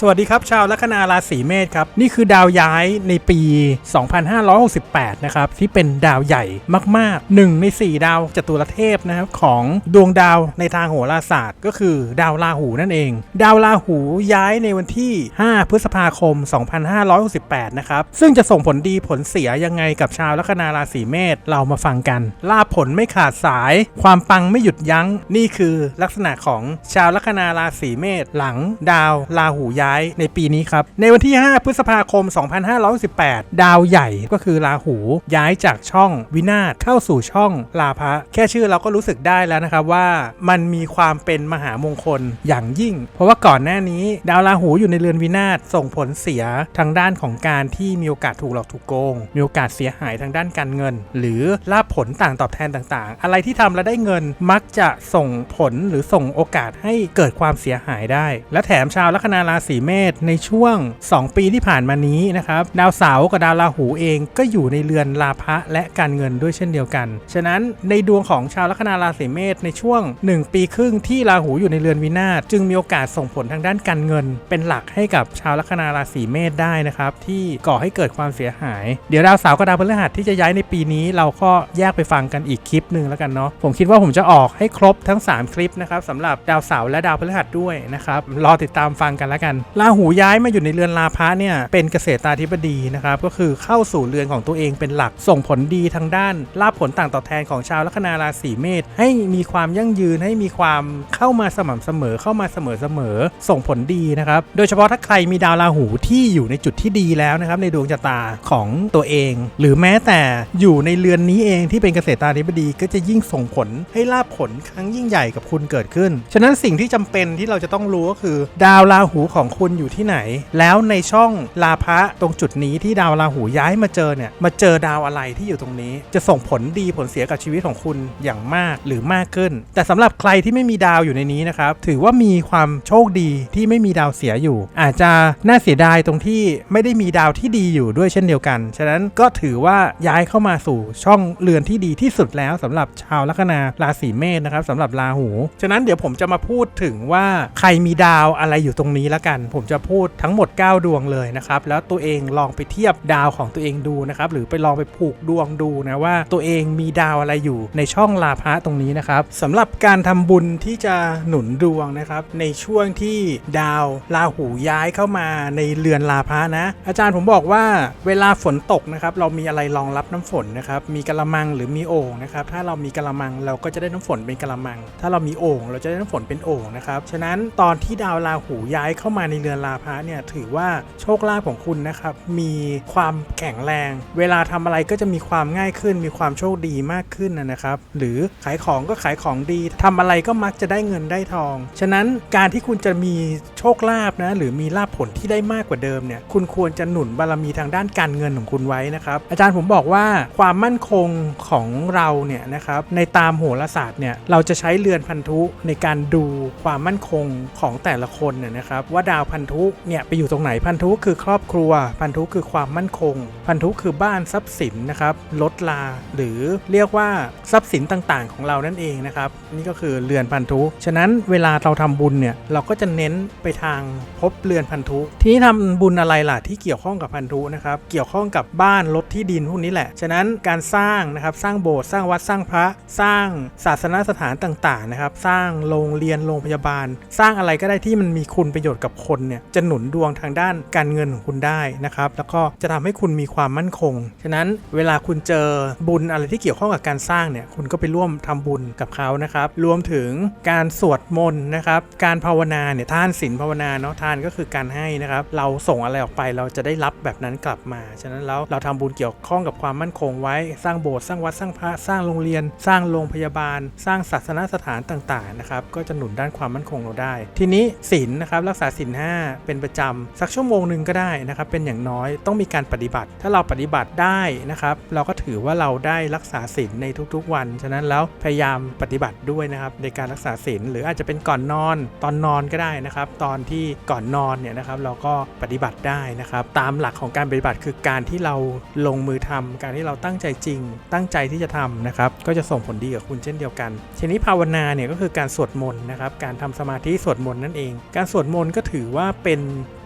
สวัสดีครับ ชาวลัคนาราศีเมษครับ นี่คือดาวย้ายในปี 2568 นะครับ ที่เป็นดาวใหญ่มาก ๆ 1 ใน 4 ดาวจตุรเทพนะครับของดวงดาวในทางโหราศาสตร์ ก็คือดาวราหูนั่นเอง ดาวราหูย้ายในวันที่ 5 พฤษภาคม 2568 นะครับ ซึ่งจะส่งผลดีผลเสียยังไงกับชาวลัคนาราศีเมษเรามาฟังกันลาผลไม่ขาดสาย ความปังไม่หยุดยัง้งนี่คือลักษณะของชาวลัคนาราศีเมษหลังดาวราหูย้ายในปีนี้ครับ ในวันที่ 5 พฤษภาคม 2518 ดาวใหญ่ก็คือราหูย้ายจากช่องวินาศเข้าสู่ช่องลาภะแค่ชื่อเราก็รู้สึกได้แล้วนะครับว่ามันมีความเป็นมหามงคลอย่างยิ่ง เพราะว่าก่อนหน้านี้ ดาวราหูอยู่ในเรือนวินาศส่งผลเสียทางด้านของการที่มีโอกาสถูกหลอกถูกโกง มีโอกาสเสียหายทางด้านการเงิน หรือลาภผลต่างตอบแทนต่างๆ อะไรที่ทำแล้วได้เงินมักจะส่งผลหรือส่งโอกาสให้เกิดความเสียหายได้ และแถมชาวลัคนาราศีเมษในช่วง 2 ปีที่ผ่านมานี้นะครับดาวเสาร์กับดาวราหูเองก็อยู่ในเรือนลาภะและการเงินด้วยเช่นเดียวกัน ฉะนั้นในดวงของชาวลัคนาราศีเมษในช่วง 1 ปีครึ่งที่ราหูอยู่ในเรือนวินาศจึงมีโอกาสส่งผลทางด้านการเงิน เป็นหลักให้กับชาวลัคนาราศีเมษได้นะครับที่ก่อให้เกิดความเสียหาย เดี๋ยวดาวเสาร์กับดาวพฤหัสที่จะย้ายในปีนี้ เราก็แยกไปฟังกันอีกคลิปหนึ่งแล้วกันเนาะผมคิดว่าผมจะออกให้ครบทั้ง 3 คลิปนะครับสำหรับดาวเสาร์และดาวพฤหัสด้วยนะครับรอติดตามฟังกันแล้วกันราหูย้ายมาอยู่ในเรือนลาภะเนี่ยเป็นเกษตราธิบดีนะครับก็คือเข้าสู่เรือนของตัวเองเป็นหลักส่งผลดีทางด้านลาภผลต่างตอบแทนของชาวลัคนาราศีเมษให้มีความยั่งยืนให้มีความเข้ามาสม่ำเสมอเข้ามาเสมอเสมอส่งผลดีนะครับโดยเฉพาะถ้าใครมีดาวราหูที่อยู่ในจุดที่ดีแล้วนะครับในดวงชะตาของตัวเอง หรือแม้แต่อยู่ในเรือนนี้เองที่เป็นเกษตราธิบดีก็จะยิ่งส่งผลให้ลาภผลครั้งยิ่งใหญ่กับคุณเกิดขึ้น ฉะนั้นสิ่งที่จำเป็นที่เราจะต้องรู้ก็คือ ดาวราหูของคุณอยู่ที่ไหน แล้วในช่องลาภะตรงจุดนี้ที่ดาวราหูย้ายมาเจอเนี่ยมาเจอดาวอะไรที่อยู่ตรงนี้ จะส่งผลดีผลเสียกับชีวิตของคุณอย่างมากหรือมากขึ้น แต่สำหรับใครที่ไม่มีดาวอยู่ในนี้นะครับถือว่ามีความโชคดีที่ไม่มีดาวเสียอยู่ อาจจะน่าเสียดายตรงที่ไม่ได้มีดาวที่ดีอยู่ด้วยเช่นเดียวกัน ฉะนั้นก็ถือว่าย้ายเข้ามาสู่ช่องเรือนที่ดีที่สุดแล้วสำหรับชาวลัคนาราศีเมษนะครับสำหรับราหู ฉะนั้นเดี๋ยวผมจะมาพูดถึงว่าใครมีดาวอะไรอยู่ตรงนี้แล้วกันผมจะพูดทั้งหมด 9 ดวงเลยนะครับ แล้วตัวเองลองไปเทียบดาวของตัวเองดูนะครับ หรือไปลองไปผูกดวงดูนะว่าตัวเองมีดาวอะไรอยู่ในช่องลาภะตรงนี้นะครับสำหรับการทำบุญที่จะหนุนดวงนะครับ ในช่วงที่ดาวราหูย้ายเข้ามาในเรือนลาภะนะ อาจารย์ผมบอกว่าเวลาฝนตกนะครับ เรามีอะไรรองรับน้ำฝนนะครับ มีกระมังหรือมีโอ่งนะครับ ถ้าเรามีกระมังเราก็จะได้น้ำฝนเป็นกระมัง ถ้าเรามีโอ่งเราจะได้น้ำฝนเป็นโอ่งนะครับ ฉะนั้นตอนที่ดาวราหูย้ายเข้ามาในเรือนลาภะเนี่ยถือว่าโชคลาภของคุณนะครับมีความแข็งแรง เวลาทำอะไรก็จะมีความง่ายขึ้น มีความโชคดีมากขึ้นนะครับ หรือขายของก็ขายของดีทำอะไรก็มักจะได้เงินได้ทอง ฉะนั้นการที่คุณจะมีโชคลาภนะหรือมีลาภผลที่ได้มากกว่าเดิมเนี่ยคุณควรจะหนุนบารมีทางด้านการเงินของคุณไว้นะครับอาจารย์ผมบอกว่าความมั่นคงของเราเนี่ยนะครับในตามโหราศาสตร์เนี่ยเราจะใช้เรือนพันธุในการดูความมั่นคงของแต่ละคนเนี่ยนะครับว่าดาวพันธุเนี่ยไปอยู่ตรงไหนพันธุคือครอบครัว พันธุคือความมั่นคง พันธุคือบ้านทรัพย์สินนะครับลดลาหรือเรียกว่าทรัพย์สินต่างๆ ของเรานั่นเองนะครับนี่ก็คือเรือนพันธุ ฉะนั้นเวลาเราทำบุญเนี่ยเราก็จะเน้นไปทางพบเรือนพันธุ ทีนี้ทำบุญอะไรล่ะที่เกี่ยวข้องกับพันธุนะครับเกี่ยวข้องกับบ้านรถที่ดินพวกนี้แหละ ฉะนั้นการสร้างนะครับสร้างโบสถ์สร้างวัดสร้างพระ สร้างศาสนสถานต่างๆนะครับสร้างโรงเรียนโรงพยาบาล สร้างอะไรก็ได้ที่มันมีคุณประโยชน์กับคนเนี่ยจะหนุนดวงทางด้านการเงินของคุณได้นะครับแล้วก็จะทำให้คุณมีความมั่นคง ฉะนั้นเวลาคุณเจอบุญอะไรที่เกี่ยวข้องกับการสร้างเนี่ยคุณก็ไปร่วมทำบุญกับเขานะครับรวมถึงการสวดมนต์นะครับการภาวนาเนี่ยทานศีลภาวนาเนาะทานก็คือการให้นะครับเราส่งอะไรออกไปเราจะได้รับแบบนั้นกลับมา ฉะนั้นแล้วเราทำบุญเกี่ยวข้องกับความมั่นคงไว้ สร้างโบสถ์สร้างวัดสร้างพระสร้างโรงเรียน สร้างโรงพยาบาล สร้างศาสนสถานต่างๆนะครับก็จะหนุนด้านความมั่นคงเราได้ ทีนี้ศีลนะครับรักษาศีลห้าเป็นประจำสักชั่วโมงหนึ่งก็ได้นะครับ เป็นอย่างน้อยต้องมีการปฏิบัติ ถ้าเราปฏิบัติได้นะครับ เราก็ถือว่าเราได้รักษาศีลในทุกๆวัน ฉะนั้นแล้วพยายามปฏิบัติด้วยนะครับในการรักษาศีลหรืออาจจะเป็นก่อนนอนตอนนอนก็ได้นะครับ ตอนที่ก่อนนอนเนี่ยนะครับเราก็ปฏิบัติได้นะครับ ตามหลักของการปฏิบัติคือการที่เราลงมือทำการที่เราตั้งใจจริง ตั้งใจที่จะทำนะครับก็จะส่งผลดีกับคุณเช่นเดียวกันทีนี้ภาวนาเนี่ยก็คือการสวดมนต์นะครับการทำสมาธิสวดมนต์นั่นเอง การสวดมนต์ก็ถือว่าเป็น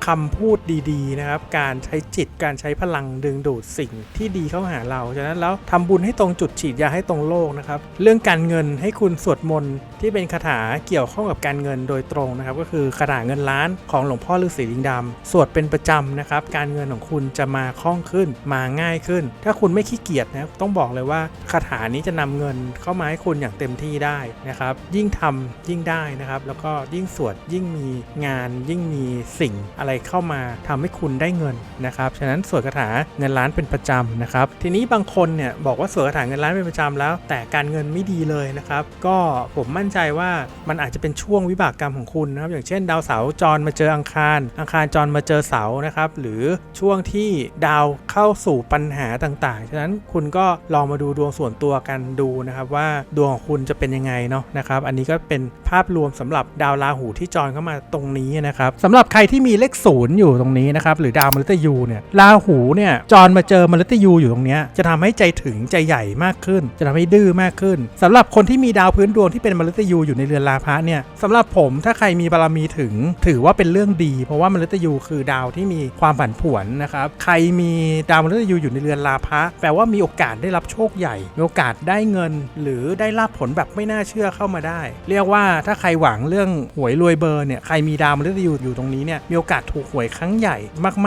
คำพูดดีๆนะครับ การใช้จิตการใช้พลังดึงดูดสิ่งที่ดีเข้าหาเรา ฉะนั้นแล้วทำบุญให้ตรงจุดฉีดยาให้ตรงโลกนะครับ เรื่องการเงินให้คุณสวดมนต์ที่เป็นคาถาเกี่ยวข้องกับการเงินโดยตรงนะครับ ก็คือคาถาเงินล้านของหลวงพ่อฤาษีลิงดำสวดเป็นประจำนะครับ การเงินของคุณจะมาคล่องขึ้น มาง่ายขึ้น ถ้าคุณไม่ขี้เกียจนะต้องบอกเลยว่าคาถานี้จะนำเงินเข้ามาให้คุณอย่างเต็มที่ได้นะครับ ยิ่งทำยิ่งได้นะครับ แล้วก็ยิ่งสวดยิ่งมีงานยิ่งมีสิ่งอะไรเข้ามาทำให้คุณได้เงินนะครับ ฉะนั้นสวดคาถาเงินล้านเป็นประจำนะครับ ทีนี้บางคนเนี่ยบอกว่าสวดคาถาเงินล้านเป็นประจำแล้ว แต่การเงินไม่ดีเลยนะครับ ก็ผมมั่นใจว่ามันอาจจะเป็นช่วงวิบากกรรมของคุณนะครับ อย่างเช่น ดาวเสาร์จรมาเจออังคาร อังคารจรมาเจอเสาร์นะครับ หรือช่วงที่ดาวเข้าสู่ปัญหาต่างๆ ฉะนั้นคุณก็ลองมาดูดวงส่วนตัวกันดูนะครับว่าดวงของคุณจะเป็นยังไงเนาะนะครับ อันนี้ก็เป็นภาพรวมสำหรับดาวราหูที่จรเข้ามาตรงนี้นะครับสำหรับใครที่มีเลขศูนย์อยู่ตรงนี้นะครับหรือดาวมฤตยูเนี่ยราหูเนี่ยจรมาเจอมฤตยูอยู่ตรงนี้จะทำให้ใจถึงใจใหญ่มากขึ้น จะทำให้ดื้อมากขึ้นสำหรับคนที่มีดาวพื้นดวงที่เป็นมฤตยูอยู่ในเรือนราพะเนี่ยสำหรับผมถ้าใครมีบารมีถึงถือว่าเป็นเรื่องดี เพราะว่ามฤตยูคือดาวที่มีความผันผวนนะครับใครมีดาวมฤตยูอยู่ในเรือนราพะแปลว่ามีโอกาสได้รับโชคใหญ่มีโอกาสได้เงิน หรือได้รับผลแบบไม่น่าเชื่อเข้ามาได้ เรียกว่าถ้าใครหวังเรื่องหวยรวยเบอร์เนี่ยใครมีดาวมฤตยูอยู่ตรงนี้เนี่ยมีโอกาสถูกหวยครั้งใหญ่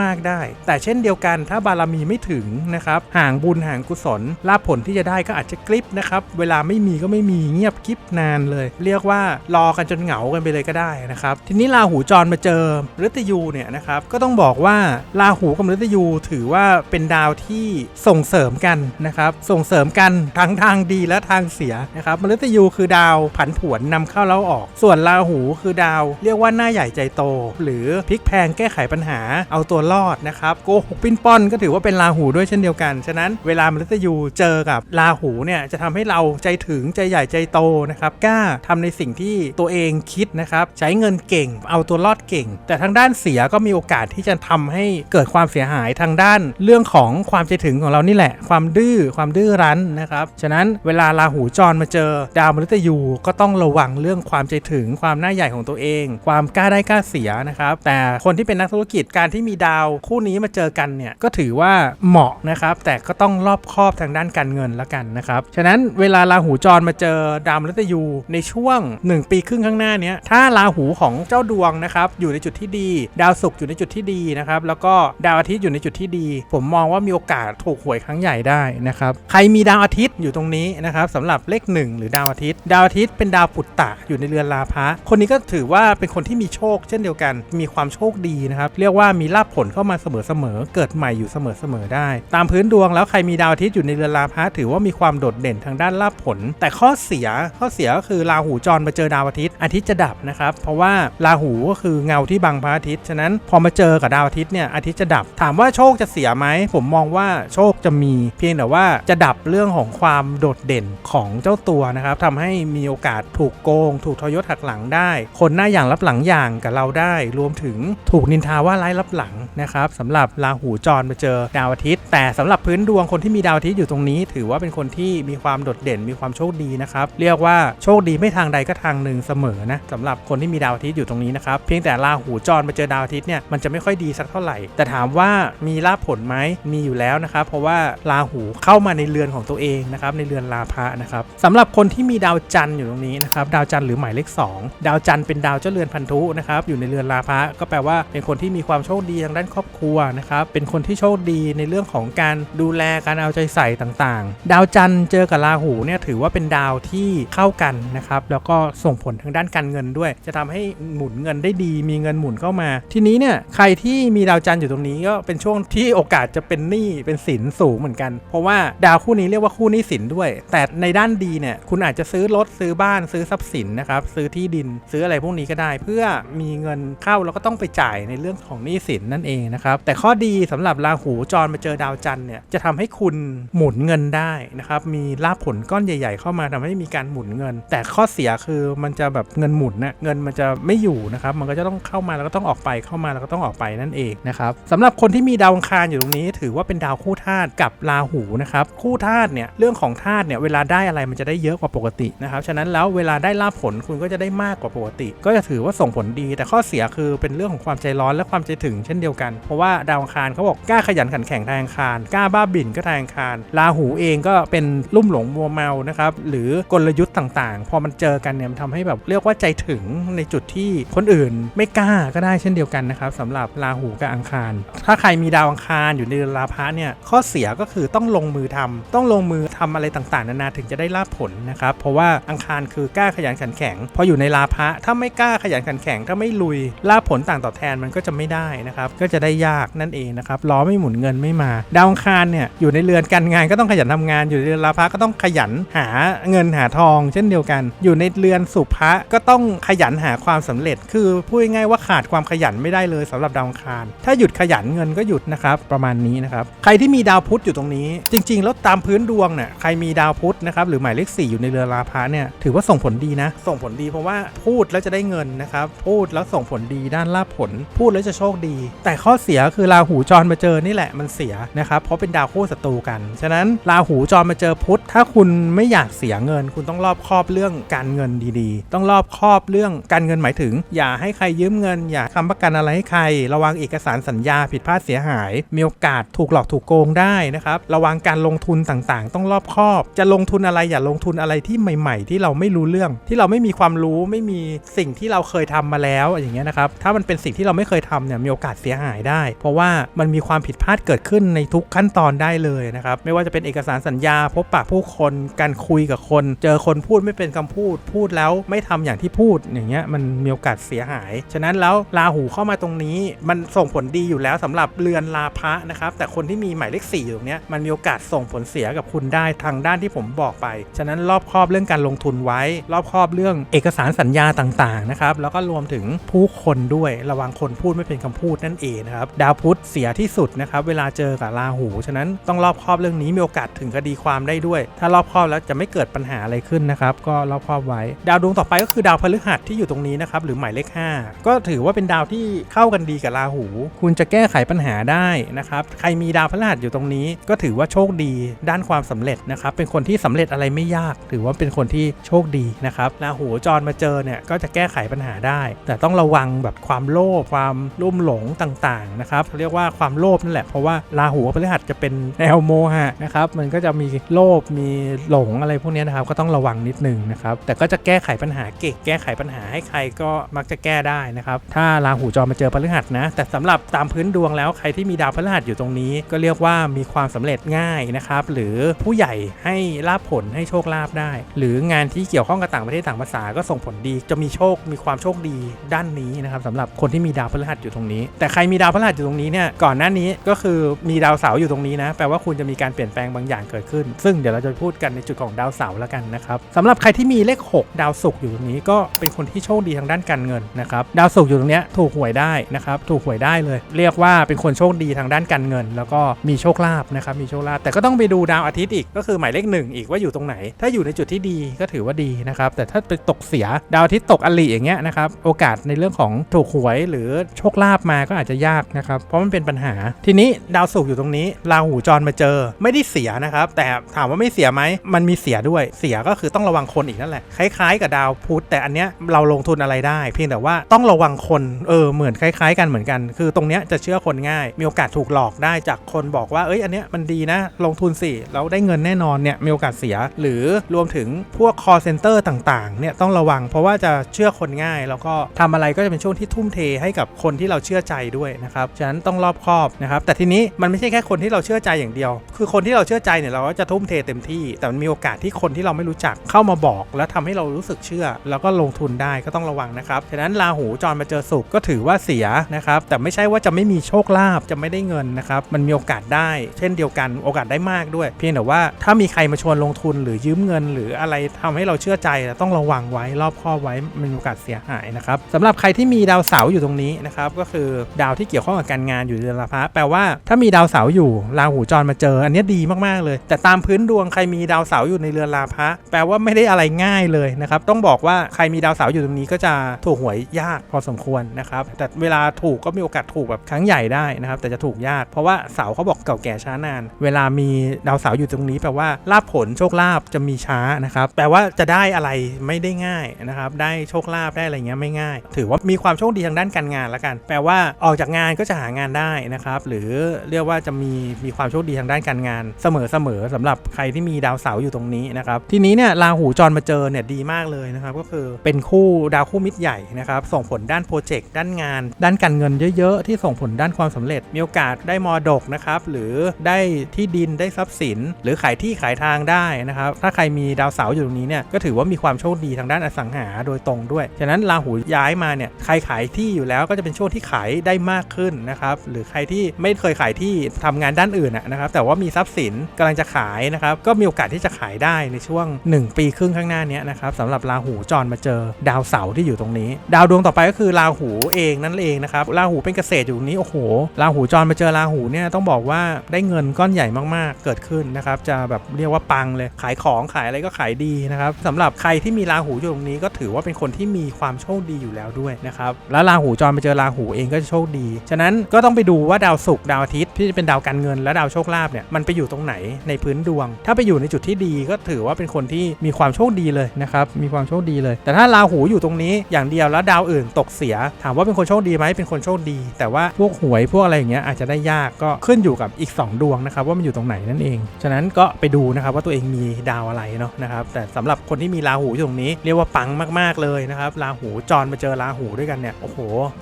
มากๆได้ แต่เช่นเดียวกันถ้าบารมีไม่ถึงนะครับห่างบุญห่างกุศลลาภผลที่จะได้ก็อาจจะกริบนะครับเวลาไม่มีก็ไม่มีเงียบกริบนานเลย เรียกว่ารอกันจนเหงากันไปเลยก็ได้นะครับทีนี้ราหูจรมาเจอมฤตยูเนี่ยนะครับก็ต้องบอกว่าราหูกับมฤตยูถือว่าเป็นดาวที่ส่งเสริมกันนะครับส่งเสริมกันทั้งทางดีและทางเสียนะครับมฤตยูคือดาวผันผวนนำเข้าแล้วออก ส่วนราหูคือดาว เรียกว่าหน้าใหญ่ใจโตหรือพลิกแพงแก้ไขปัญหาเอาตัวรอดนะครับโกหกปิ้นป้อนก็ถือว่าเป็นราหูด้วยเช่นเดียวกัน ฉะนั้นเวลามฤตยูเจอกับราหูเนี่ยจะทำให้เราใจถึงใจใหญ่ใจโตนะครับกล้าทำในสิ่งที่ตัวเองคิดนะครับใช้เงินเก่ง เอาตัวรอดเก่ง แต่ทางด้านเสียก็มีโอกาสที่จะทำให้เกิดความเสียหายทางด้านเรื่องของความใจถึงของเรานี่แหละ ความดื้อความดื้อรั้นนะครับฉะนั้นเวลาราหูจรมาเจอดาวมฤตยูก็ต้องระวังเรื่องความใจถึงความหน้าใหญ่ของตัวเอง ความกล้าได้กล้าเสียนะครับ แต่คนที่เป็นนักธุรกิจการที่มีดาวคู่นี้มาเจอกันเนี่ยก็ถือว่าเหมาะนะครับ แต่ก็ต้องรอบคอบทางด้านการเงินละกันนะครับ ฉะนั้นเวลาราหูจรมาเจอดาวมฤตยูในช่วง 1 ปีครึ่งข้างหน้านี้ถ้าราหูของเจ้าดวงนะครับอยู่ในจุดที่ดี ดาวศุกร์อยู่ในจุดที่ดีนะครับแล้วก็ดาวอาทิตย์อยู่ในจุดที่ดี ผมมองว่ามีโอกาสถูกหวยครั้งใหญ่ได้นะครับใครมีดาวอาทิตย์อยู่ตรงนี้นะครับสำหรับเลขหนึ่งหรือดาวอาทิตย์ ดาวอาทิตย์เป็นดาวปุตตะอยู่ในเรือนราพะคนนี้ก็ถือว่าเป็นคนที่มีโชคเช่นเดียวกันมีความโชคดีนะครับ เรียกว่ามีลาภผลเข้ามาเสมอๆ เกิดใหม่อยู่เสมอๆ ได้ ตามพื้นดวงแล้วใครมีดาวอาทิตย์อยู่ในเรือนราพะถือว่ามีความโดดเด่นทางด้านลาภผล แต่ข้อเสียข้อเสียก็คือราหูจรมาเจอดาวอาทิตย์อาทิตย์จะดับนะครับ เพราะว่าราหูก็คือเงาที่บังพระอาทิตย์ฉะนั้นพอมาเจอกับดาวอาทิตย์เนี่ยอาทิตย์จะดับ ถามว่าโชคจะเสียไหมผมมองว่าโชคจะมีเพียงแต่ว่าจะดับเรื่องของความโดดเด่นของเจ้าตัวนะครับทำให้มีโอกาสถูกโกง ถูกทอยศหักหลังได้ คนหน้าอย่างรับหลังอย่างกับเราได้รวมถึงถูกนินทาว่าร้ายรับหลังนะครับสำหรับราหูจรมาเจอดาวอาทิตย์ แต่สำหรับพื้นดวงคนที่มีดาวอาทิตย์อยู่ตรงนี้ ถือว่าเป็นคนที่มีความโดดเด่นมีความโชคดีนะครับเรียกว่าโชคดีไม่ทางใดก็ทางหนึ่งเสมอนะสำหรับคนที่มีดาวอาทิตย์อยู่ตรงนี้นะครับเพียงแต่ราหูจรมาเจอดาวอาทิตย์เนี่ยมันจะไม่ค่อยดีสักเท่าไหร่ แต่ถามว่ามีลาภผลไหมมีอยู่แล้วนะครับเพราะว่าราหูเข้ามาในเรือนของตัวเองนะครับในเรือนราพะนะครับสำหรับคนที่มีดาวจันทร์อยู่ตรงนี้นะครับดาวจันทร์หรือหมายเลข 2 ดาวจันทร์เป็นดาวเจ้าเรือนพันธุนะครับอยู่ในเรือนราพะก็แปลว่าเป็นคนที่มีความโชคดีทางด้านครอบครัวนะครับเป็นคนที่โชคดีในเรื่องของการดูแลการเอาใจใส่ต่างๆ ดาวจันทร์เจอกับราหูเนี่ยถือว่าเป็นดาวที่เข้ากันนะครับแล้วก็ส่งผลทางด้านการเงินด้วย จะทำให้หมุนเงินได้ดี มีเงินหมุนเข้ามา ทีนี้เนี่ยใครที่มีดาวจันทร์อยู่ตรงนี้ก็เป็นช่วงที่โอกาสจะเป็นหนี้เป็นสินสูงเหมือนกัน เพราะว่าดาวคู่นี้เรียกว่าคู่หนี้สินด้วย แต่ในด้านดีเนี่ยคุณอาจจะซื้อรถซื้อบ้านซื้อทรัพย์สินนะครับซื้อที่ดินซื้ออะไรพวกนี้ก็ได้ เพื่อมีเงินเข้าแล้วก็ต้องไปจ่ายในเรื่องของหนี้สินนั่นเองนะครับแต่ข้อดีสำหรับราหูจรมาเจอดาวจันทร์เนี่ยจะทำให้คุณหมุนเงินได้นะครับมีลาภผลก้อนใหญ่ ๆ เข้ามาทำให้มีการหมุนเงิน แต่ข้อเสียคือมันจะแบบเงินหมุนนะเงินมันจะไม่อยู่นะครับมันก็จะต้องเข้ามาแล้วก็ต้องออกไปเข้ามาแล้วก็ต้องออกไปนั่นเองนะครับสำหรับคนที่มีดาวอังคารอยู่ตรงนี้ ถือว่าเป็นดาวคู่ธาตุกับราหูนะครับคู่ธาตุเนี่ยเรื่องของธาตุเนี่ยเวลาได้อะไรมันจะได้เยอะกว่าปกตินะครับฉะนั้นแล้วเวลาได้ลาภผลคุณก็จะได้มากกว่าปกติ ก็จะถือว่าส่งผลดีแต่ข้อเสียคือเป็นเรื่องของความใจร้อนและความใจถึงเช่นเดียวกัน เพราะว่าดาวอังคารเขาบอกกล้าขยันขันแข็งทางอังคารกล้าบ้าบิ่นก็ทางอังคารราหูเองก็เป็นลุ่มหลงมัวเมานะครับหรือกลยุทธ์ต่างๆ พอมันเจอกันเนี่ยมันทำให้แบบเรียกว่าใจถึงในจุดที่คนอื่นไม่กล้าก็ได้เช่นเดียวกันนะครับสำหรับราหูกับอังคาร ถ้าใครมีดาวอังคารอยู่ในราพะเนี่ยข้อเสียก็คือต้องลงมือทำต้องลงมือทำอะไรต่างๆ นานาถึงจะได้ลาบผลนะครับเพราะว่าอังคารคือกล้าขยันขันแข็งพออยู่ในราพะถ้าไม่กล้าขยันขันแข็งถ้าไม่ลุยลาบผลต่างตอบแทนมันก็จะไม่ได้นะครับก็จะได้ยากนั่นเองนะครับล้อไม่หมุนเงินไม่มา ดาวองคารเนี่ยอยู่ในเรือนการงานก็ต้องขยันทำงานอยู่ในเรือนราพะก็ต้องขยันหาเงินหาทอง เช่นเดียวกัน อยู่ในเรือนสุภะก็ต้องขยันหาความสำเร็จ คือพูดง่ายว่าขาดความขยันไม่ได้เลยสำหรับดาวองคาร ถ้าหยุดขยันเงินก็หยุดนะครับประมาณนี้นะครับใครที่มีดาวพุธอยู่ตรงนี้ จริง ๆ แล้วตามพื้นดวงเนี่ยใครมีดาวพุธนะครับหรือหมายเลข4อยู่ในเรือนราพะเนี่ยถือว่าส่งผลดีนะ ส่งผลดีเพราะว่าพูดแล้วจะได้เงินนะครับพูดแล้วส่งผลดีด้านลาภผล พูดแล้วจะโชคดี แต่ข้อเสียคือราหูจรมาเจอนี่แหละมันเสียนะครับเพราะเป็นดาวคู่ศัตรูกัน ฉะนั้นราหูจรมาเจอพุธถ้าคุณไม่อยากเสียเงิน คุณต้องรอบคอบเรื่องการเงินดีๆ ต้องรอบคอบเรื่องการเงินหมายถึง อย่าให้ใครยืมเงิน อย่าค้ำประกันอะไรให้ใคร ระวังเอกสารสัญญาผิดพลาดเสียหาย มีโอกาสถูกหลอกถูกโกงได้นะครับระวังการลงทุนต่างๆ ต้องรอบคอบ จะลงทุนอะไรอย่าลงทุนอะไรที่ใหม่ ๆ ที่เราไม่รู้เรื่องที่เราไม่มีความรู้ไม่มีสิ่งที่เราเคยทำมาแล้วอย่างเงี้ยนะครับ ถ้ามันเป็นสิ่งที่เราไม่เคยทำเนี่ยมีโอกาสเสียหายได้ เพราะว่ามันมีความผิดพลาดเกิดขึ้นในทุกขั้นตอนได้เลยนะครับ ไม่ว่าจะเป็นเอกสารสัญญา พบปะผู้คน การคุยกับคน เจอคนพูดไม่เป็นคำพูด พูดแล้วไม่ทำอย่างที่พูด อย่างเงี้ยมันมีโอกาสเสียหาย ฉะนั้นแล้วราหูเข้ามาตรงนี้มันส่งผลดีอยู่แล้วสำหรับเรือนลาพะนะครับ แต่คนที่มีหมายเลข4อยู่ตรงเนี้ยมันมีโอกาสส่งผลเสียกับคุณได้ทางด้านที่ผมบอกไป ฉะนั้นรอบครอบเรื่องการลงทุนไว้ รอบครอบเรื่องเอกสารสัญญาต่างๆนะครับ แล้วก็รวมถึงผู้คนด้วยระวังคนพูดไม่เป็นคำพูดนั่นเองนะครับดาวพุธเสียที่สุดนะครับเวลาเจอกับราหู ฉะนั้นต้องรอบครอบเรื่องนี้มีโอกาสถึงคดีความได้ด้วย ถ้ารอบครอบแล้วจะไม่เกิดปัญหาอะไรขึ้นนะครับก็รอบครอบไว้ ดาวดวงต่อไปก็คือดาวพฤหัสที่อยู่ตรงนี้นะครับหรือหมายเลข 5 ก็ถือว่าเป็นดาวที่เข้ากันดีกับราหู คุณจะแก้ไขปัญหาได้นะครับใครมีดาวพฤหัสอยู่ตรงนี้ ก็ถือว่าโชคดีด้านความสำเร็จนะครับเป็นคนที่สำเร็จอะไรไม่ยาก ถือว่าเป็นคนที่โชคดีนะครับราหูจรมาเจอเนี่ยก็จะแก้ไขปัญหาได้ แต่ต้องระวังแบบความโลภความรุ่มหลงต่างๆนะครับเรียกว่าความโลภนั่นแหละเพราะว่าราหูกับพฤหัสจะเป็นแนวโมหะนะครับมันก็จะมีโลภมีหลงอะไรพวกนี้นะครับก็ต้องระวังนิดนึงนะครับแต่ก็จะแก้ไขปัญหาเก่งแก้ไขปัญหาให้ใครก็มักจะแก้ได้นะครับถ้าราหูจรมาเจอพฤหัสนะแต่สำหรับตามพื้นดวงแล้วใครที่มีดาวพฤหัสอยู่ตรงนี้ ก็เรียกว่ามีความสำเร็จง่ายนะครับหรือผู้ใหญ่ให้ลาบผลให้โชคลาภได้ หรืองานที่เกี่ยวข้องกับต่างประเทศต่างภาษาก็ส่งผลดี จะมีโชคมีความโชคดีด้านนี้นะครับสำหรับคนที่มีดาวพฤหัสอยู่ตรงนี้ แต่ใครมีดาวพฤหัสอยู่ตรงนี้เนี่ยก่อนหน้านี้ก็คือมีดาวเสาร์อยู่ตรงนี้นะแปลว่าคุณจะมีการเปลี่ยนแปลงบางอย่างเกิดขึ้น ซึ่งเดี๋ยวเราจะพูดกันในจุดของดาวเสาร์แล้วกันนะครับสำหรับใครที่มีเลข 6 ดาวศุกร์อยู่ตรงนี้ก็เป็นคนที่โชคดีทางด้านการเงินนะครับดาวศุกร์อยู่ตรงนี้ถูกหวยได้นะครับถูกหวยได้เลย เรียกว่าเป็นคนโชคดีทางด้านการเงิน แล้วก็มีโชคลาภนะครับมีโชคลาภแต่ก็ต้องไปดูดาวอาทิตย์อีกก็คือหมายเลขหนึ่งอีกว่าอยู่ตรงไหน ถ้าอยู่ในจุดที่ดีก็ถือว่าดีนะครับแต่ถ้าไปตกเสียดาวอาทิตย์ตกอลิอย่างเงี้ยนะครับโอกาสในเรื่องของถูกหวยหรือโชคลาภมาก็อาจจะยากนะครับ เพราะมันเป็นปัญหา ทีนี้ดาวศุกร์อยู่ตรงนี้ราหูจรมาเจอไม่ได้เสียนะครับ แต่ถามว่าไม่เสียไหมมันมีเสียด้วยเสียก็คือต้องระวังคนอีกนั่นแหละคล้ายๆ กับดาวพุธแต่อันเนี้ยเราลงทุนอะไรได้ เพียงแต่ว่าต้องระวังคนเออเหมือนคล้าย ๆ กันเหมือนกัน คือตรงเนี้ยจะเชื่อคนง่าย มีโอกาสถูกหลอกได้จากคนบอกว่าเอ้ยอันเนี้ยมันดีนะลงทุนสิแล้วได้เงินแน่นอนเนี่ยมีโอกาสเสีย หรือรวมถึงพวก call center ต่างๆเนี่ยต้องระวัง เพราะว่าจะเชื่อคนง่ายแล้วก็ทำอะไรก็จะเป็นช่วงที่ทุ่มเทให้กับคนที่เราเชื่อใจด้วยนะครับฉะนั้นต้องรอบคอบนะครับแต่ทีนี้มันไม่ใช่แค่คนที่เราเชื่อใจอย่างเดียว คือคนที่เราเชื่อใจเนี่ยเราก็จะทุ่มเทเต็มที่ แต่มันมีโอกาสที่คนที่เราไม่รู้จักเข้ามาบอก แล้วทำให้เรารู้สึกเชื่อ แล้วก็ลงทุนได้ก็ต้องระวังนะครับฉะนั้นราหูจรมาเจอสุกก็ถือว่าเสียนะครับแต่ไม่ใช่ว่าจะไม่มีโชคลาภจะไม่ได้เงินนะครับมันมีโอกาสได้ เช่นเดียวกันโอกาสได้มากด้วย เพียงแต่ว่าถ้ามีใครมาชวนลงทุนหรือยืมเงิน หรืออะไรทำให้เราเชื่อใจต้องระวังไว้รอบคอบไว้มันมีโอกาสเสียหายนะครับสำหรับใครที่มีดาวเสาร์อยู่ตรงนี้นะครับก็คือดาวที่เกี่ยวข้องกับการงานอยู่ในเรือนราพะแปลว่าถ้ามีดาวเสาร์อยู่ราหูจรมาเจอ อันนี้ดีมากๆเลย แต่ตามพื้นดวงใครมีดาวเสาร์อยู่ในเรือนราพะแปลว่าไม่ได้อะไรง่ายเลยนะครับต้องบอกว่าใครมีดาวเสาร์อยู่ตรงนี้ก็จะถูกหวยยากพอสมควรนะครับแต่เวลาถูกก็มีโอกาสถูกแบบครั้งใหญ่ได้นะครับแต่จะถูกยาก เพราะว่าเสาเขาบอกเก่าแก่ช้านาน เวลามีดาวเสาร์อยู่ตรงนี้แปลว่าลาภผลโชคลาภจะมีช้านะครับแปลว่าจะได้อะไรไม่ได้ง่ายนะครับได้โชคลาภได้อะไรเงี้ยไม่ง่าย ถือว่ามีความโชคดีทางด้านการงานละกัน แปลว่าออกจากงานก็จะหางานได้นะครับ หรือเรียกว่าจะมีมีความโชคดีทางด้านการงานเสมอเสมอสำหรับใครที่มีดาวเสาร์อยู่ตรงนี้นะครับ ทีนี้เนี่ยราหูจรมาเจอเนี่ยดีมากเลยนะครับ ก็คือเป็นคู่ดาวคู่มิตรใหญ่นะครับ ส่งผลด้านโปรเจกต์ด้านงาน ด้านการเงินเยอะๆ ที่ส่งผลด้านความสำเร็จ มีโอกาสได้มรดกนะครับ หรือได้ที่ดินได้ทรัพย์สิน หรือขายที่ขายทางได้นะครับ ถ้าใครมีดาวเสาร์อยู่ตรงนี้เนี่ยก็ถือว่ามีความโชคดีทางด้านอสังหาโดยตรงด้วย ฉะนั้นราหูย้ายมาเนี่ยใครขายที่อยู่แล้วก็จะเป็นช่วงที่ขายได้มากขึ้นนะครับหรือใครที่ไม่เคยขายที่ทำงานด้านอื่นนะครับแต่ว่ามีทรัพย์สินกำลังจะขายนะครับก็มีโอกาสที่จะขายได้ในช่วง 1 ปีครึ่งข้างหน้านี้นะครับสำหรับราหูจรมาเจอดาวเสาร์ที่อยู่ตรงนี้ ดาวดวงต่อไปก็คือราหูเองนั่นเองนะครับราหูเป็นเกษตรอยู่ตรงนี้โอ้โหราหูจรมาเจอราหูเนี่ยต้องบอกว่าได้เงินก้อนใหญ่มากๆ เกิดขึ้นนะครับจะแบบเรียกว่าปังเลยขายของขายอะไรก็ขายดีนะครับสำหรับใครที่มีราหูอยู่ตรงนี้ก็ถือว่าเป็นคนที่มีความโชคดีอยู่แล้วด้วยนะครับแล้วราหูจรมาเจอราหูเองก็จะโชคดี ฉะนั้นก็ต้องไปดูว่าดาวศุกร์ดาวอาทิตย์ที่เป็นดาวการเงินและดาวโชคลาภเนี่ยมันไปอยู่ตรงไหนในพื้นดวง ถ้าไปอยู่ในจุดที่ดีก็ถือว่าเป็นคนที่มีความโชคดีเลยนะครับมีความโชคดีเลย แต่ถ้าราหูอยู่ตรงนี้อย่างเดียวแล้วดาวอื่นตกเสีย ถามว่าเป็นคนโชคดีไหมเป็นคนโชคดี แต่ว่าพวกหวยพวกอะไรอย่างเงี้ยอาจจะได้ยากก็ขึ้นอยู่กับอีก 2 ดวงนะครับว่ามันอยู่ตรงไหนนั่นเอง ฉะนั้นก็ไปดูนะครับว่าตัวเองมีดาวอะไรเนาะนะครับแต่สำหรับคนที่มีราหูอยู่ตรงนี้เรียกว่าปังมากๆเลยนะครับราหูจรมาเจอราหูด้วยกันเนี่ยโอ้โห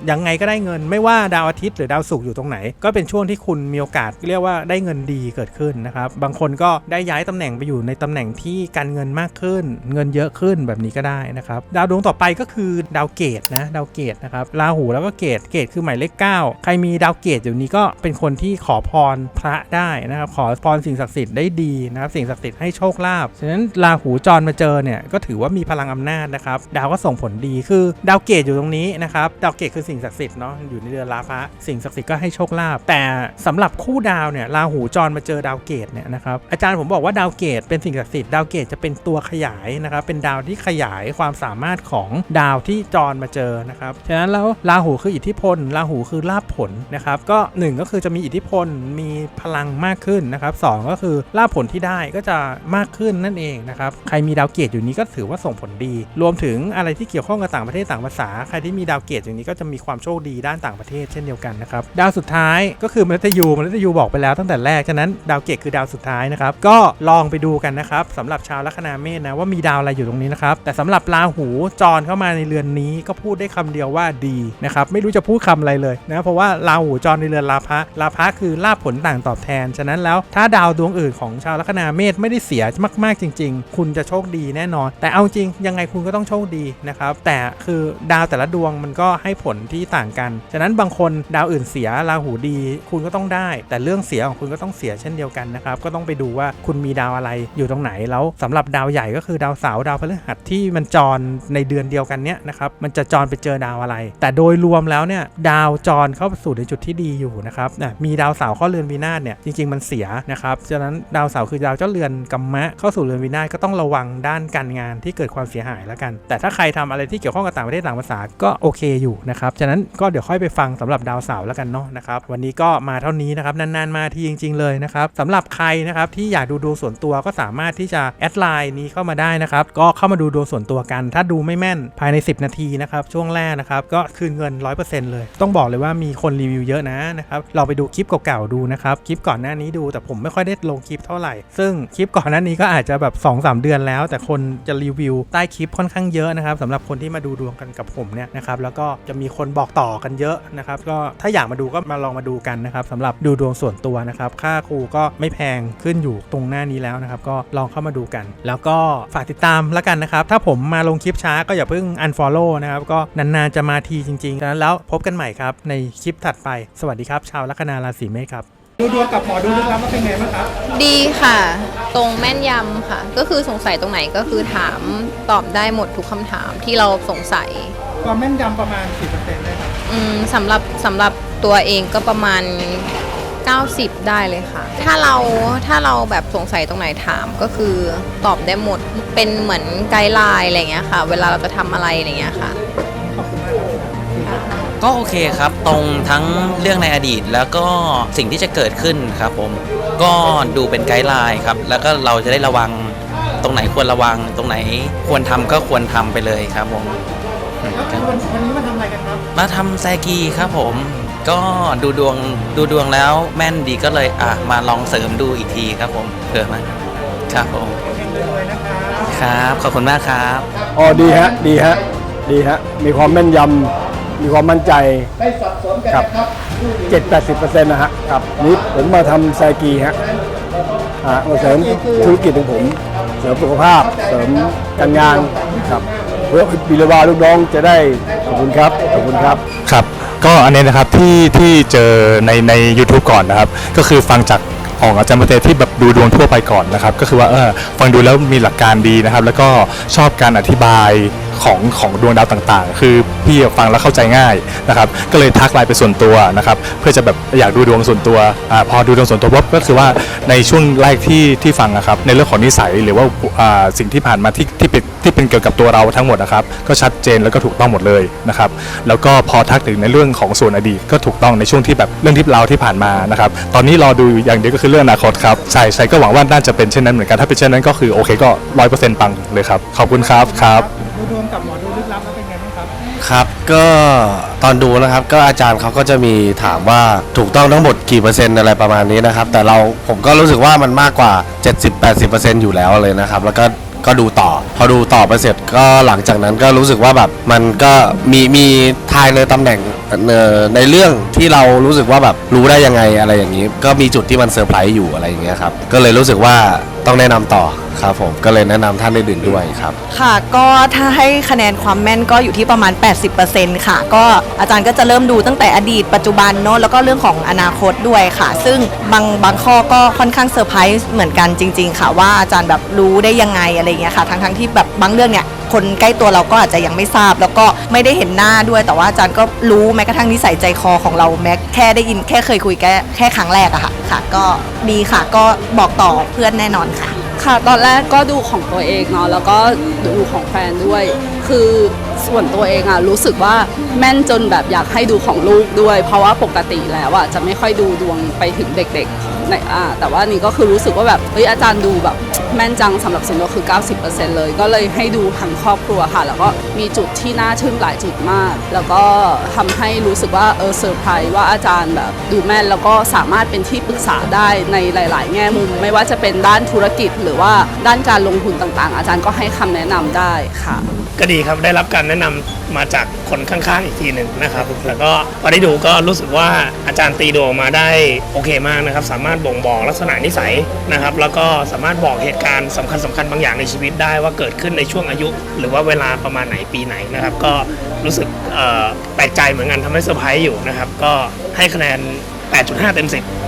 ยังไงก็ได้เงินไม่ว่าดาวอาทิตย์หรือดาวศุกร์อยู่ตรงไหน ก็เป็นช่วงที่คุณมีโอกาสเรียกว่าได้เงินดีเกิดขึ้นนะครับบางคนก็ได้ย้ายตำแหน่งไปอยู่ในตำแหน่งที่การเงินมากขึ้น เงินเยอะขึ้นแบบนี้ก็ได้นะครับดาวดวงต่อไปก็คือดาวเกตนะดาวเกตนะครับราหูแล้วก็เกตเกตคือหมายเลข9ใครมีดาวเกตอยู่นี้ก็เป็นคนที่ขอพรพระได้นะครับขอพรสิ่งศักดิ์สิทธิ์ได้ดีนะครับสิ่งศักดิ์สิทธิ์ให้โชคลาภฉะนั้นราหูจรมาเจอเนี่ยก็ถือว่ามีพลังอำนาจนะครับดาวก็ส่งผลดีคือดาวเกตอยู่ตรงนี้นะครับดาวเกตคือสิ่งศักดิ์สิทธิ์เนาะอยู่ในเรือนราพะสิ่งศักดิ์สิทธิ์ก็ให้โชคลาภแต่สำหรับคู่ดาวเนี่ยราหูจรมาเจอดาวเกตเนี่ยนะครับอาจารย์ผมบอกว่าดาวเกตเป็นสิ่งศักดิ์สิทธิ์ดาวเกตจะเป็นตัวขยายนะครับเป็นดาวที่ขยายความสามารถของดาวที่จรมาเจอนะครับฉะนั้นแล้วราหูคืออิทธิพลราหูคือลาภผลนะครับก็หนึ่งก็คือจะมีอิทธิพลมีพลังมากขึ้นนะครับสองก็คือลาภผลที่ได้ก็จะมากขึ้นนั่นเองนะครับใครมีดาวเกตอยู่นี้ก็ถือว่าส่งผลดี รวมถึงอะไรที่เกี่ยวข้องกับต่างประเทศต่างภาษาใครที่มีดาวเกตอยู่นี้ก็จะมีความโชคดีด้านต่างประเทศเช่นเดียวกันนะครับดาวสุดท้ายก็คือมฤตยูมฤตยูบอกไปแล้วตั้งแต่แรกฉะนั้นดาวเกตคือดาวสุดท้ายนะครับก็ลองไปดูกันนะครับสำหรับชาวลัคนาเมษนะว่ามีดาวอะไรอยู่ตรงนี้นะครับแต่สำหรับราหูจรเข้ามาในเรือนนี้ก็พูดได้คำเดียวว่าดีนะครับไม่รู้จะพูดคำอะไรเลยนะเพราะว่าราหูจรในเรือนราพะราพะคือลาภผลต่างตอบแทน ฉะนั้นแล้วถ้าดาวดวงอื่นของชาวลัคนาเมษไม่ได้เสียมากๆจริง ๆ คุณจะโชคดีแน่นอน แต่เอาจริงยังไงคุณก็ต้องโชคดีนะครับแต่คือดาวแต่ละดวงมันก็ให้ผลที่ต่างกัน ฉะนั้นบางคนดาวอื่นเสียราหูดี คุณก็ต้องได้ แต่เรื่องเสียของคุณก็ต้องเสียเช่นเดียวกันนะครับ ก็ต้องไปดูว่าคุณมีดาวอะไรอยู่ตรงไหน แล้วสำหรับดาวใหญ่ก็คือดาวเสาร์ดาวพฤหัสที่มันจรในเดือนเดียวกันเนี้ยนะครับ มันจะจรไปเจอดาวอะไร แต่โดยรวมแล้วเนี่ยดาวจรเข้าสู่ในจุดที่ดีอยู่นะครับนะมีดาวเสาร์เข้าเรือนวินาศเนี่ยจริง ๆ มันเสียนะครับฉะนั้นดาวเสาร์คือดาวเจ้าเรือนกัมมะเข้าสู่เรือนวินาศก็ต้องระวังด้านการงานที่เกิดความเสียหายแล้วกัน แต่ถ้าใครทำอะไรที่เกี่ยวข้องกับต่างประเทศต่างภาษาก็โอเคอยู่นะครับฉะนั้นก็เดี๋ยวค่อยไปฟังสำหรับดาวเสาร์แล้วกันเนาะนะครับวันนี้ก็มาเท่านี้นะครับนานๆมาทีจริง ๆ เลยนะครับสำหรับใครนะครับที่อยากดูดวงส่วนตัวก็สามารถที่จะแอดไลน์นี้เข้ามาได้นะครับก็เข้ามาดูดวงส่วนตัวกัน ถ้าดูไม่แม่นภายใน 10 นาทีนะครับช่วงแรกนะครับก็คืนเงิน 100%เลย ต้องบอกเลยว่ามีคนรีวิวเยอะนะนะครับเราไปดูคลิปเก่าๆดูนะครับคลิปก่อนหน้านี้ดูแต่ผมไม่ค่อยได้ลงคลิปเท่าไหร่ ซึ่งคลิปก่อนหน้านี้ก็อาจจะแบบ 2-3 เดือนแล้ว แต่คนจะรีวิวใต้คลิปค่อนข้างเยอะนะครับสำหรับคนที่มาดูดวงกันกับผมเนี่ยนะครับแล้วก็จะมีคนบอกต่อกันเยอะนะครับก็ถ้าอยากมาดูก็มาลองมาดูกันนะครับสำหรับดูดวงส่วนตัวนะครับค่าครูก็ไม่แพงขึ้นอยู่ตรงหน้านี้แล้วนะครับก็ลองเข้ามาดูกัน แล้วก็ฝากติดตามแล้วกันนะครับถ้าผมมาลงคลิปช้าก็อย่าเพิ่ง unfollow นะครับก็นานๆจะมาทีจริงๆฉะนั้นแล้วพบกันใหม่ครับในคลิปถัดไป สวัสดีครับ ชาวลัคนาราศีเมษครับดูดวงกับหมอดูลึกลับว่าเป็นไงบ้างครับดีค่ะ ตรงแม่นยำค่ะ ก็คือสงสัยตรงไหนก็คือถามตอบได้หมดทุกคำถามที่เราสงสัย ความแม่นยำประมาณกี่เปอร์เซ็นต์ได้ครับอืมสำหรับสำหรับตัวเองก็ประมาณ 90 ได้เลยค่ะ ถ้าเราถ้าเราแบบสงสัยตรงไหนถามก็คือตอบได้หมดเป็นเหมือนไกด์ไลน์อะไรเงี้ยค่ะ เวลาเราจะทำอะไรอะไรเงี้ยค่ะ ขอบคุณมากครับก็โอเคครับ ตรงทั้งเรื่องในอดีตแล้วก็สิ่งที่จะเกิดขึ้นครับผมก็ดูเป็นไกด์ไลน์ครับ แล้วก็เราจะได้ระวัง ตรงไหนควรระวัง ตรงไหนควรทำก็ควรทำไปเลยครับผมครับ วันวันนี้มาทำอะไรกันครับ มาทำแซกีครับผม ก็ดูดวงดูดวงแล้วแม่นดีก็เลยอะมาลองเสริมดูอีกทีครับผมเผื่อมาครับผมเก่งเลยนะครับครับขอบคุณมากครับอ๋อดีฮะดีฮะดีฮะมีความแม่นยำมีความมั่นใจได้สับสนกันครับนะครับเจ็ดแปดสิบเปอร์เซ็นต์นะฮะครับนี่ผมมาทำไซกีฮะอ่ามาเสริมธุรกิจของผม เสริมสุขภาพ เสริมการงานครับ เพื่อบิลวาลูกน้องจะได้ขอบคุณครับขอบคุณครับครับ ก็อันนี้นะครับที่ที่เจอในใน u t u b e ก่อนนะครับ ก็คือฟังจากของอาจารย์ประเทศที่แบบดูดวงทั่วไปก่อนนะครับ ก็คือว่าเออฟังดูแล้วมีหลักการดีนะครับ แล้วก็ชอบการอธิบาย ของของดวงดาวต่างๆ คือพี่ฟังแล้วเข้าใจง่ายนะครับก็เลยทักไลน์ไปส่วนตัวนะครับเพื่อจะแบบอยากดูดวงส่วนตัวอาพอดูดวงส่วนตัวปุ๊บก็คือว่าในช่วงแรกที่ที่ฟังนะครับในเรื่องของนิสัยหรือว่าอ่าสิ่งที่ผ่านมาที่ที่เป็นที่เป็นเกี่ยวกับตัวเราทั้งหมดนะครับก็ชัดเจนแล้วก็ถูกต้องหมดเลยนะครับแล้วก็พอทักถึงในเรื่องของส่วนอดีตก็ถูกต้องในช่วงที่แบบเรื่องที่เราที่ผ่านมานะครับตอนนี้รอดูอย่างเดียวก็คือเรื่องอนาคตครับใช่ใช่ก็หวังว่าน่าจะเป็นเช่นนั้นเหมือนกันถ้าเป็นเช่นนั้นก็คือโอเคก็ร้อยเปอร์เซ็นต์ปังเลยครับขอบคุณครับครับ ดูดวงกับหมอดูลึกลับแล้วเป็นไงบ้างครับครับก็ตอนดูนะครับก็อาจารย์เขาก็จะมีถามว่าถูกต้องทั้งหมดกี่เปอร์เซ็นต์อะไรประมาณนี้นะครับแต่เราผมก็รู้สึกว่ามันมากกว่า 70-80%อยู่แล้วเลยนะครับ แล้วก็ก็ดูต่อ พอดูต่อไปเสร็จก็หลังจากนั้นก็รู้สึกว่าแบบมันก็มีมีทายในตำแหน่งในเรื่องที่เรารู้สึกว่าแบบรู้ได้ยังไงอะไรอย่างนี้ ก็มีจุดที่มันเซอร์ไพรส์อยู่อะไรอย่างเงี้ยครับก็เลยรู้สึกว่าต้องแนะนำต่อ ครับผมก็เลยแนะนำท่านอื่นๆด้วยครับ ค่ะ ก็ถ้าให้คะแนนความแม่นก็อยู่ที่ประมาณ 80%ค่ะ ก็อาจารย์ก็จะเริ่มดูตั้งแต่อดีตปัจจุบันเนอะแล้วก็เรื่องของอนาคตด้วยค่ะ ซึ่งบางบางข้อก็ค่อนข้างเซอร์ไพรส์เหมือนกันจริง ๆ ค่ะ ว่าอาจารย์แบบรู้ได้ยังไงอะไรอย่างเงี้ยค่ะ ทั้งทั้งๆที่แบบบางเรื่องเนี่ย คนใกล้ตัวเราก็อาจจะยังไม่ทราบ แล้วก็ไม่ได้เห็นหน้าด้วย แต่ว่าอาจารย์ก็รู้แม้กระทั่งนิสัยใจคอของเราแม้แค่ได้ยินแค่เคยคุยแค่แค่ครั้งแรกอะค่ะค่ะ ก็ดีค่ะก็บอกต่อเพื่อนแน่นอนค่ะ ค่ะ ตอนแรกก็ดูของตัวเองเนาะแล้วก็ดูของแฟนด้วย คือ ส่วนตัวเองอะรู้สึกว่าแม่นจนแบบอยากให้ดูของลูกด้วย เพราะว่าปกติแล้วอะจะไม่ค่อยดูดวงไปถึงเด็กๆในอ่าแต่ว่านี่ก็คือรู้สึกว่าแบบเฮ้ยอาจารย์ดูแบบแม่นจังสำหรับส่วนตัวคือ 90%เลย ก็เลยให้ดูทั้งครอบครัวค่ะ แล้วก็มีจุดที่น่าทึ่งหลายจุดมาก แล้วก็ทำให้รู้สึกว่าเออเซอร์ไพรส์ว่าอาจารย์แบบดูแม่นแล้วก็สามารถเป็นที่ปรึกษาได้ในหลาย ๆ แง่มุม ไม่ว่าจะเป็นด้านธุรกิจหรือว่าด้านการลงทุนต่างๆ อาจารย์ก็ให้คำแนะนำได้ค่ะ ก็ดีครับได้รับการแนะนำมาจากคนข้างๆอีกทีหนึ่งนะครับแล้วก็พอได้ดูก็รู้สึกว่าอาจารย์ตีดวงมาได้โอเคมากนะครับ สามารถบ่งบอกลักษณะนิสัยนะครับ แล้วก็สามารถบอกเหตุการณ์สำคัญสำคัญบางอย่างในชีวิตได้ว่าเกิดขึ้นในช่วงอายุ หรือว่าเวลาประมาณไหนปีไหนนะครับ ก็รู้สึกแปลกใจเหมือนกันทำให้เซอร์ไพรส์อยู่นะครับ ก็ให้คะแนน 8.5 เต็ม 10